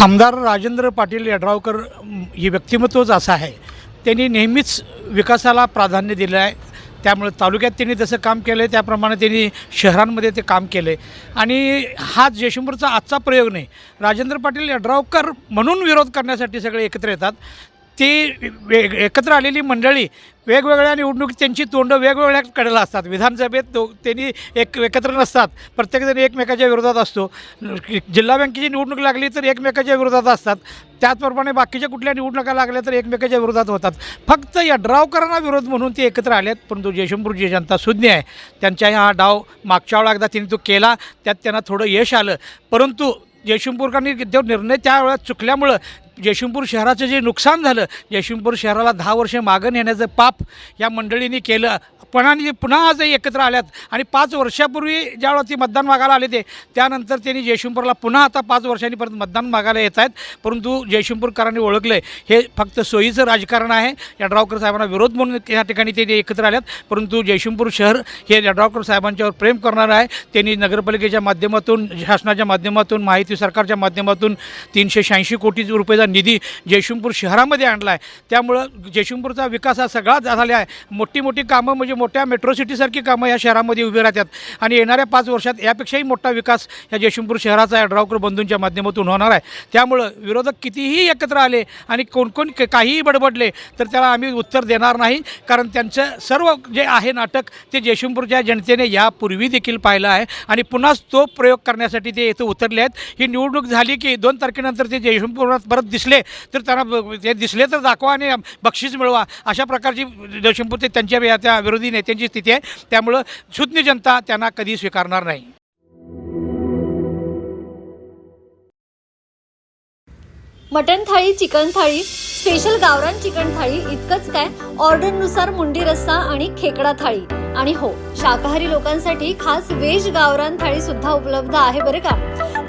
आमदार राजेंद्र पाटील यड्रावकर हे व्यक्तिमत्वच असं आहे. त्यांनी नेहमीच विकासाला प्राधान्य दिलं आहे. त्यामुळे तालुक्यात त्यांनी जसं काम केलं आहे त्याप्रमाणे त्यांनी शहरांमध्ये ते काम केलं आहे आणि हा जयशंभरचा आजचा प्रयोग नाही. राजेंद्र पाटील यड्रावकर म्हणून विरोध करण्यासाठी सगळे एकत्र येतात. ती वे एकत्र आलेली मंडळी वेगवेगळ्या निवडणुकीत त्यांची तोंडं वेगवेगळ्या कडेला असतात. विधानसभेत तो त्यांनी एक एकत्र नसतात. प्रत्येकजण एकमेकाच्या विरोधात असतो. जिल्हा बँकेची निवडणूक लागली तर एकमेकाच्या विरोधात असतात. त्याचप्रमाणे बाकीच्या कुठल्या निवडणुका लागल्या तर एकमेकाच्या विरोधात होतात. फक्त या ड्रावकरांना विरोध म्हणून ते एकत्र आले आहेत परंतु जयशंपूरची जनता सुज्ञ आहे. त्यांच्या हा डाव मागच्या वेळा एकदा त्यांनी तो केला त्यात त्यांना थोडं यश आलं. परंतु जयशंपूरकरांनी तो निर्णय त्यावेळेस चुकल्यामुळं जयशिंगपूर शहराचं जे नुकसान झालं जयशिंगपूर शहराला दहा वर्ष मागं नेण्याचं पाप या मंडळींनी केलं. पण आणि पुन्हा आज एकत्र आल्यात. आणि पाच वर्षापूर्वी ज्यावेळा ती मतदान मागायला आले ते त्यानंतर त्यांनी जयशिंगपूरला पुन्हा आता पाच वर्षांनी परत मतदान मागायला येत आहेत. परंतु जयशिंगपूरकरांनी ओळखलं आहे हे फक्त सोयीचं राजकारण आहे. यड्रावकर साहेबांना विरोध म्हणून या ठिकाणी ते एकत्र आल्यात. परंतु जयशिंगपूर शहर हे यड्रावकर साहेबांच्यावर प्रेम करणारं आहे. त्यांनी नगरपालिकेच्या माध्यमातून शासनाच्या माध्यमातून माहिती सरकारच्या माध्यमातून तीनशे शहाऐंशी कोटी रुपयेचा निधी जयशिंगपूर शहरामध्ये आणला आहे त्यामुळं जयशिंगपूरचा विकास हा सगळा झाला आहे मोठी मोठी कामं म्हणजे मोठ्या मेट्रो सिटीसारखी कामं या शहरामध्ये उभी राहतात. आणि येणाऱ्या पाच वर्षात यापेक्षाही मोठा विकास या जयशिंगपूर शहराचा यड्रावकर बंधूंच्या माध्यमातून होणार आहे. त्यामुळं विरोधक कितीही एकत्र आले आणि कोण कोण काहीही बडबडले तर त्याला आम्ही उत्तर देणार नाही. कारण त्यांचं सर्व जे आहे नाटक ते जयशिंगपूरच्या जनतेने यापूर्वी देखील पाहिलं आहे. आणि पुन्हा तो प्रयोग करण्यासाठी ते इथं उतरले आहेत ही निवडणूक झाली की दोन तारखेनंतर ते जयशिंगपुरात परत दिसले तर त्यांना ते दिसले तर दाखवा आणि बक्षीस मिळवा. अशा प्रकारची जयशंपूरचे त्यांच्या या- त्या विरोधी नेत्यांची स्थिती आहे. त्यामुळं सुज्ञ जनता त्यांना कधी स्वीकारणार नाही. Mutton thali chicken thali special गावरान चिकन थाळी इतकंच काय? ऑर्डरनुसार मुंडी रस्सा आणि खेकडा थाळी. आणि हो शाकाहारी लोकांसाठी खास वेज गावरान थाळी सुद्धा उपलब्ध आहे बरं का?